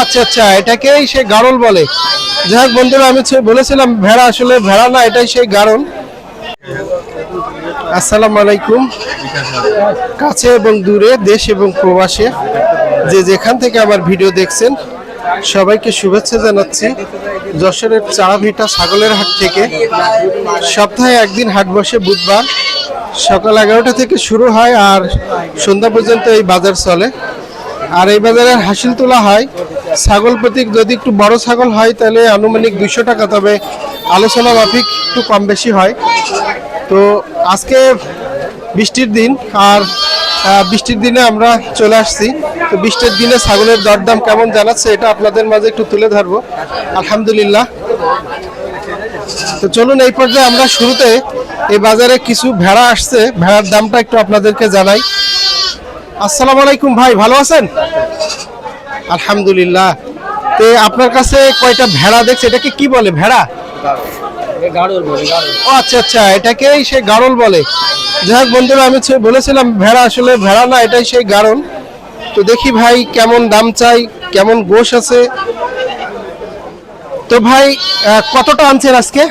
আচ্ছা আচ্ছা এটাকেই সে গাড়ল বলে। যাই বন্ধুরা, আমি বলেছিলাম ভেড়া আসলে ভেড়া না, এটাই সেই গাড়ল আসসালামু আলাইকুম। কাছে এবং দূরে, দেশ এবং প্রবাসে যে যেখান থেকে আমার ভিডিও দেখছেন, সবাইকে শুভেচ্ছা জানাচ্ছি। যশোরের চাড়াভিটা ছাগলের হাট থেকে। সপ্তাহে একদিন হাট বসে বুধবার। সকাল এগারোটা থেকে শুরু হয় আর সন্ধ্যা পর্যন্ত এই বাজার চলে। আর এই বাজারে হাসিল তোলা হয়। ছাগল প্রতীক যদি একটু বড় ছাগল হয়, তাহলে আনুমানিক দুইশো টাকা, তবে আলোচনা মাফিক একটু কম বেশি হয়। তো আজকে বৃষ্টির দিন, আর বৃষ্টির দিনে আমরা চলে আসছি। তো বৃষ্টির দিনে ছাগলের দরদাম কেমন জানাচ্ছে, এটা আপনাদের মাঝে একটু তুলে ধরবো। আলহামদুলিল্লাহ। তো চলুন, এই পর্যায়ে আমরা শুরুতে এই বাজারে কিছু ভেড়া আসছে। ভেড়ার দামটা একটু আপনাদেরকে জানাই। আসসালামু আলাইকুম ভাই ভালো আছেন? আলহামদুলিল্লাহ। তো আপনার কাছে কয়টা ভেড়া দেখছে? এটাকে কি বলে ভেড়া? ও আচ্ছা আচ্ছা এটাকেই সে গাড়ল বলে। যাই হোক বন্ধুরা আমি বলেছিলাম ভেড়া আসলে ভেড়া না এটাই সেই গাড়ল তো দেখি ভাই কেমন দাম চাই কেমন গোশ আছে। তো ভাই কতটা আনছেন আজকে?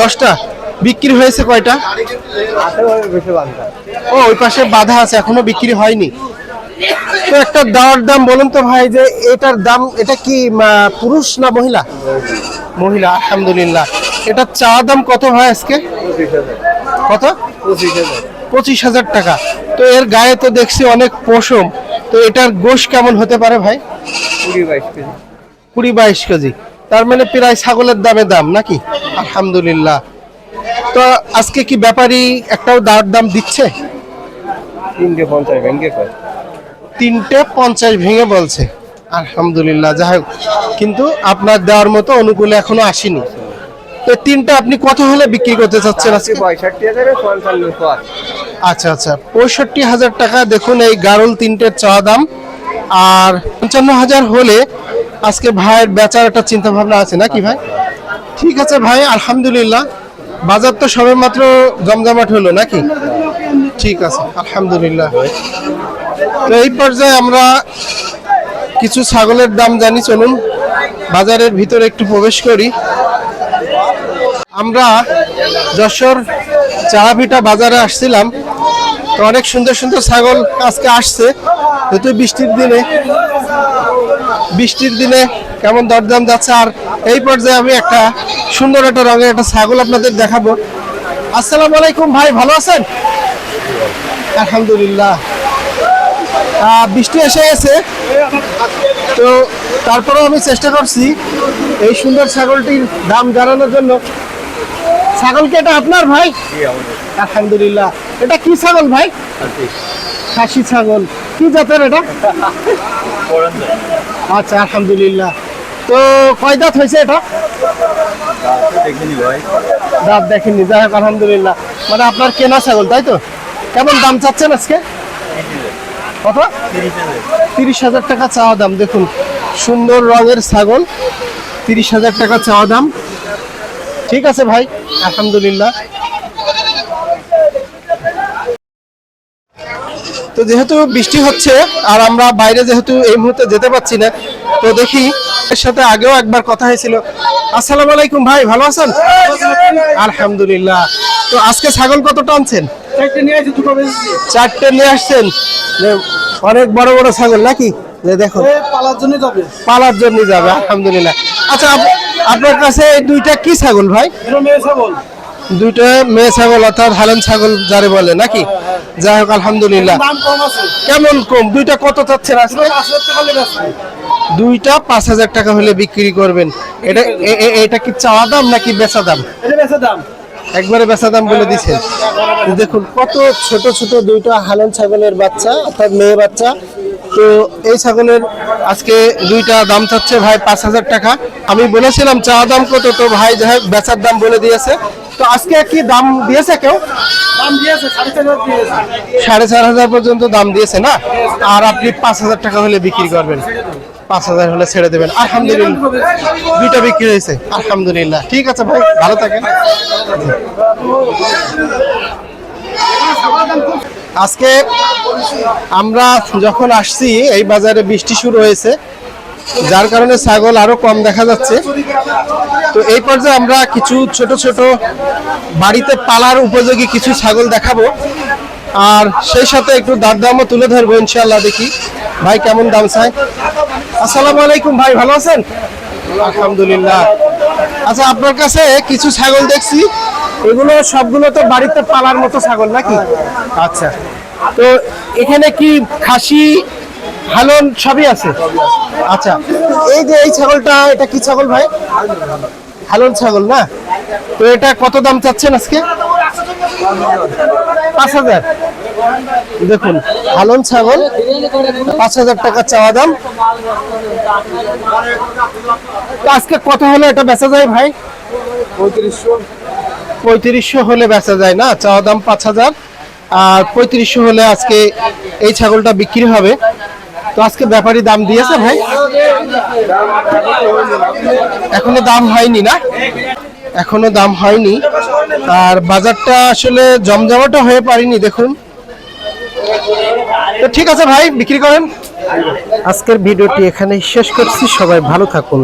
দশটা? বিক্রি হয়েছে কয়টা? ও, ওই পাশে বাধা আছে, এখনও বিক্রি হয়নি। তো একটা দাওয়ার দাম বলুন তো ভাই, যে এটার দাম, এটা কি পুরুষ না মহিলা? মহিলা, আলহামদুলিল্লাহ। এটার চাওয়া দাম কত হয় আজকে? কত? পঁচিশ হাজার টাকা। তো এর গায়ে তো দেখছি অনেক পশম। তো এটার গোশ কেমন হতে পারে ভাই? কুড়ি বাইশ কেজি। তার মানে প্রায় ছাগলের দামে দাম, নাকি? আলহামদুলিল্লাহ। তো আজকে কি ব্যাপারী একটাও দাওয়ার দাম দিচ্ছে? তিনটে পঞ্চাশ ব্যাংকে কয় তিনটে পঞ্চাশ ভেঙে বলছে। আলহামদুলিল্লাহ যাই হোক। কিন্তু আপনার দেওয়ার মতো অনুকূলে এখনও আসেনি। তো তিনটা আপনি কত হলে বিক্রি করতে চাচ্ছেন আজকে পঁয়ষট্টি হাজারে আচ্ছা আচ্ছা। পঁয়ষট্টি হাজার টাকা দেখুন এই গারল তিনটের চাওয়া দাম। আর পঞ্চান্ন হাজার হলে আজকে ভাইয়ের বেচার একটা চিন্তা ভাবনা আছে নাকি ভাই? ঠিক আছে ভাই আলহামদুলিল্লাহ। বাজার তো সবে মাত্র জমজমাট হলো নাকি? ঠিক আছে, আলহামদুলিল্লাহ। তো এই পর্যায়ে আমরা কিছু ছাগলের দাম জানি, চলুন বাজারের ভিতরে একটু প্রবেশ করি। আমরা যশোর চারাভিটা বাজারে আসছিলাম। তো অনেক সুন্দর সুন্দর ছাগল আজকে আসছে। যেহেতু বৃষ্টির দিনে বৃষ্টির দিনে কেমন দরদাম যাচ্ছে? আর এই পর্যায়ে আমি একটা সুন্দর একটা রঙের একটা ছাগল আপনাদের দেখাবো। আসসালামু আলাইকুম ভাই ভালো আছেন? আলহামদুলিল্লাহ। বৃষ্টি এসে গেছে। তো তারপরেও আমি চেষ্টা করছি এই সুন্দর ছাগলটির দাম জানানোর জন্য। ছাগল কি এটা আপনার ভাই? আলহামদুলিল্লাহ। এটা কি ছাগল ভাই? খাসি ছাগল। কি জাতের এটা? আচ্ছা আলহামদুলিল্লাহ। তো কয় দাঁত হয়েছে এটা? দাঁত দেখেননি যাই হোক, আলহামদুলিল্লাহ। মানে আপনার কেনা ছাগল, তাই তো? কেমন দাম চাচ্ছেন আজকে? কত? তিরিশ হাজার টাকা চাওয়া দাম, দেখুন। সুন্দর রঙের ছাগল, তিরিশ হাজার টাকা চাওয়া দাম। ঠিক আছে ভাই, আলহামদুলিল্লাহ। তো যেহেতু বৃষ্টি হচ্ছে আর আমরা বাইরে যেহেতু এই মুহূর্তে যেতে পারছি না তো দেখি এর সাথে আগেও একবার কথা হয়েছিল। আসসালামু আলাইকুম ভাই ভালো আছেন? আলহামদুলিল্লাহ। তো আজকে ছাগল কত টানছেন? চারটে নিয়ে আসছেন? অনেক বড় বড় ছাগল নাকি? দেখো পালার জন্য যাবে। পালার জন্য যাবে আলহামদুলিল্লাহ। আচ্ছা আপনার কাছে এই দুইটা কি ছাগল ভাই? ছাগল। দুইটা মেয়ে ছাগল অর্থাৎ হালেন ছাগল যারে বলে নাকি? যাই হোক আলহামদুলিল্লাহ। কেমন কম? দুইটা কত চাচ্ছেন আজকে? দুইটা পাঁচ হাজার টাকা হলে বিক্রি করবেন। এটা এটা কি চাওয়া দাম নাকি বেচা দাম? একবারে বেচা দাম বলে দিছেন। দেখুন কত ছোট ছোট দুইটা হালান ছাগলের বাচ্চা অর্থাৎ মেয়ে বাচ্চা। তো এই ছাগলের আজকে দুইটা দাম চাচ্ছে ভাই পাঁচ হাজার টাকা। আমি বলেছিলাম চাওয়া দাম কত তো ভাই যাই হোক বেচার দাম বলে দিয়েছে। তো আজকে কি দাম দিয়েছে কেউ? সাড়ে চার হাজার পর্যন্ত দাম দিয়েছে না? আর আপনি পাঁচ হাজার টাকা হলে বিক্রি করবেন। পাঁচ হাজার হলে ছেড়ে দেবেন। আলহামদুলিল্লাহ। দুইটা বিক্রি হয়েছে। আলহামদুলিল্লাহ। ঠিক আছে ভাই ভালো থাকেন। আজকে আমরা যখন আসছি এই বাজারে বৃষ্টি শুরু হয়েছে। যার কারণে ছাগল আরও কম দেখা যাচ্ছে। তো এই পর্যায়ে আমরা কিছু ছোট ছোট বাড়িতে পালার উপযোগী কিছু ছাগল দেখাবো। আর সেই সাথে একটু দার দামও তুলে ধরবো ইনশাল্লাহ দেখি। ভাই কেমন দাম চাই? আসসালামু আলাইকুম ভাই ভালো আছেন? আলহামদুলিল্লাহ। আচ্ছা আপনার কাছে কিছু ছাগল দেখছি। এগুলো সবগুলো তো বাড়িতে পালার মতো ছাগল নাকি? আচ্ছা। তো এখানে কি খাসি হালন সবই আছে? আচ্ছা এই যে এই ছাগলটা, এটা কি ছাগল ভাই? হালন ছাগল না? তো এটা কত দাম চাচ্ছেন আজকে? পাঁচ হাজার। দেখুন, হালন ছাগল, পাঁচ হাজার টাকা চাওয়া দাম। আজকে কত হলে এটা বেচা যায় ভাই? পঁয়ত্রিশশো হলে বেচা যায় না, চাওয়া দাম পাঁচ হাজার। আর পঁয়ত্রিশশো হলে আজকে এই ছাগলটা বিক্রি হবে। তো আজকে ব্যাপারী দাম দিয়েছে ভাই? এখনও দাম হয়নি না? এখনও দাম হয়নি। আর বাজারটা আসলে জমজমাটা হয়ে পারিনি, দেখুন। তো ঠিক আছে ভাই, বিক্রি করেন। আজকের ভিডিওটি এখানে শেষ করছি, সবাই ভালো থাকুন।